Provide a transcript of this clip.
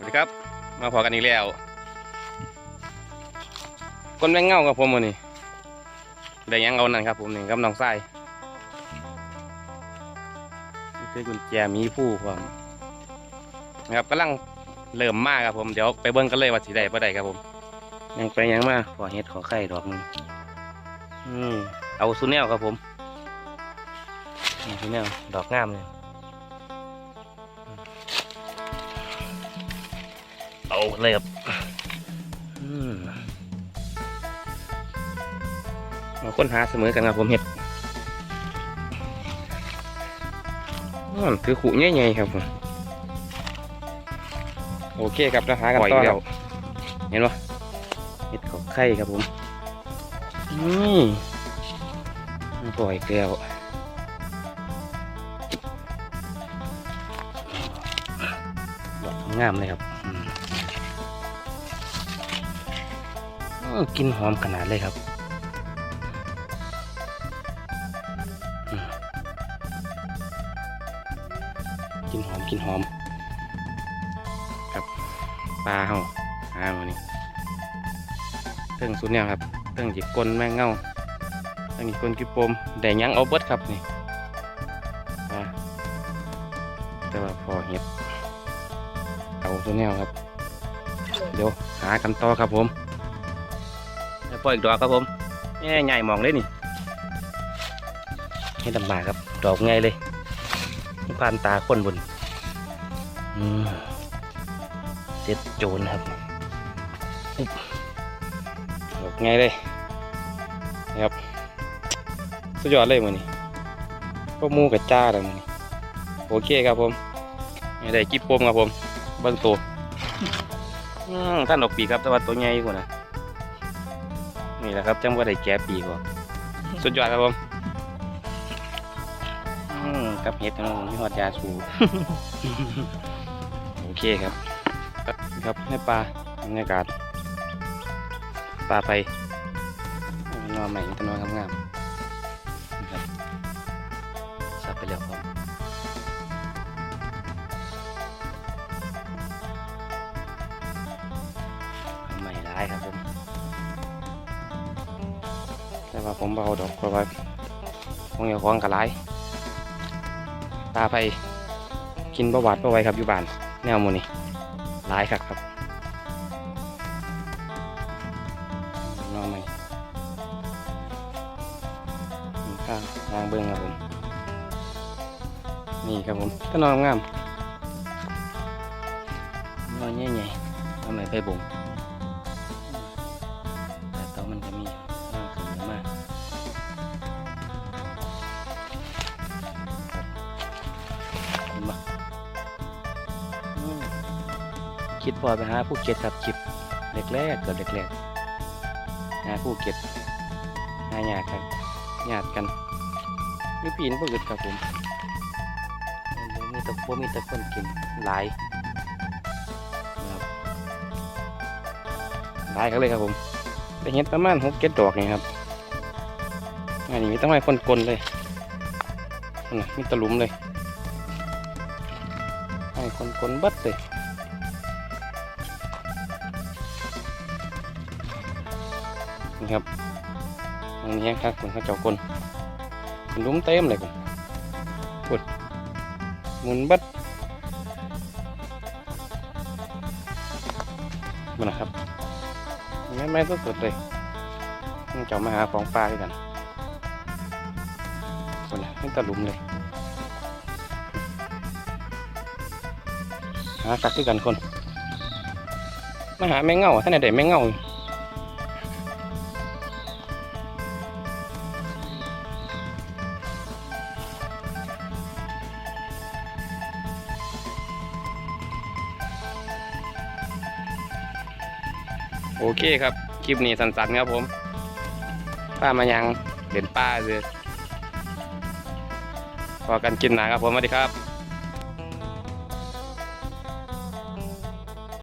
สวัสดีครับ มาพอกันอีกแล้วคนแมงเง่ากับผมวันนี้ได้ยังเอานั่นครับผมนี่กับน้องไส้นี่คือกุญแจมีผู้ผมนะครับกำลังเริ่มมากครับผมเดี๋ยวไปเบิ้งกันเลยว่าสีใดบ่ได้ครับผม ยังไปยังมาขอเฮ็ดขอไข่ดอกหนึงอืมเอาซูเนลครับผมซูเนลดอกงามเลย เอาเลยครับอืมเอาค้นหาเสมอกันครับผมเห็ดอืมคือขู่ใหญ่ๆครับผมโอเคครับแล้วหากันต่อแล้วเห็นปะเห็ดของไข่ครับผมนี่ปล่อยแก้วดอกงามเลยครับ กินหอมขนาดเลยครับกินหอมกินหอม ครับปลาเฮาหามานี่เติ้งสุดเนี่ยครับเติ้งจิกลแมงเงาเติ้งจิกลกิปมแดงยังเอาเบิดครับนี่แต่ว่าพอเห็ดเอาสุดเนี่ยครับ เดี๋ยวหากันต่อครับผม แล้วพออีกดอกครับผมแง่ใหญ่มองเลยนี่ให้ดำบากครับ ดอกไงเลยผ่านตาคนบนเจ็ดโจรครับดอกไงเลยนะครับ สุดยอดเลยมือนี่ก็มูกับจ้าเลยมือนี่โอเคครับผมไม่ได้กิ๊บปมครับผม เบิ้งตัวท่านดอกปีกครับแต่ว่าตัวใหญ่กว่านะ นี่แหละครับจังว่าได้แก่ปีกว่าสุดยอดครับผมอืมกับเห็ดนะผมที่หอดยาสูโอเคครับ ครับให้ปลาบรรยากาศปลาไปนอนใหม่ตะนอนงามๆนะครับสับไปแล้วครับใหม่ร้ายครับผม แต่ว่าผมเบาดอกเพราะว่าของอย่าของกระไรตาไปกินประวัติประไว้ครับอยู่บ้านแนวมูนี่หลายครับครับน้องใหม่ข้างยางเบิ้งครับผม นี่ครับผมก็นอนงามนอนใหญ่ๆทำไมไปบ่ง คิดพอไปหาผู้เก็ตครับคลิปแรกๆเกิดแรกๆหาผู้เก็ตหาญาติครับญาติกันนี่ปีนพวกอึดครับผมมีตะพวมีตะคนกินหลายนะครับหลายกันเลยครับผมไปเห็นประมาณหกเจ็ดดอกนี่ครับอันนี้มีตั้งไม้คนกลนเลยนั่นน่ะมีตะหลุมเลยให้คนคนบัดเลย นี่ครับตรงนี้ครับคนเขาเจ้าคนคนลุ้มเต็มเลยคนกดหมุนบัดมันนะครับไม่ไม่สุดๆเลยมันเจ้ามาหาของปลาด้วยกันคนน่ะนี่ตะหลุมเลยหากักคือกันคนมาหาแมงเง่าท่านไหนได้แมงเง่า โอเคครับ คลิปนี้สั้นๆครับผมป้ามายังเห็นป้าเลยพอกันกินหนาครับผมสวัสดีครับ